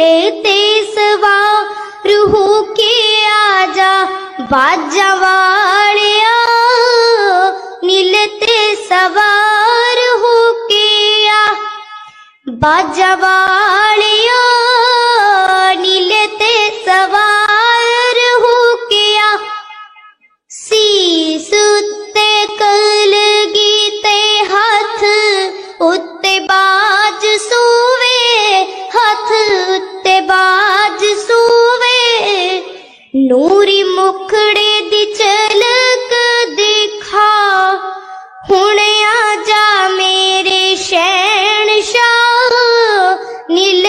ਨੀਲੇ ਤੇ ਸਵਾ ਹੋ ਕੇ ਆ ਜਾ ਬਾਜਾਂ ਵਾਲਿਆ। ਨੀਲੇ ਤੇ ਸਵਾਰ ਹੋ ਕੇ ਆ, ਬਾਜਾ ਵਾਲਿਆ। ਪੂਰੀ ਮੁਖੜੇ ਦੀ ਚਲਕ ਦੇਖਾ ਹੁਣ ਆ ਜਾ ਮੇਰੇ ਸ਼ਹਿਣ ਸ਼ਾਹ ਨੀਲ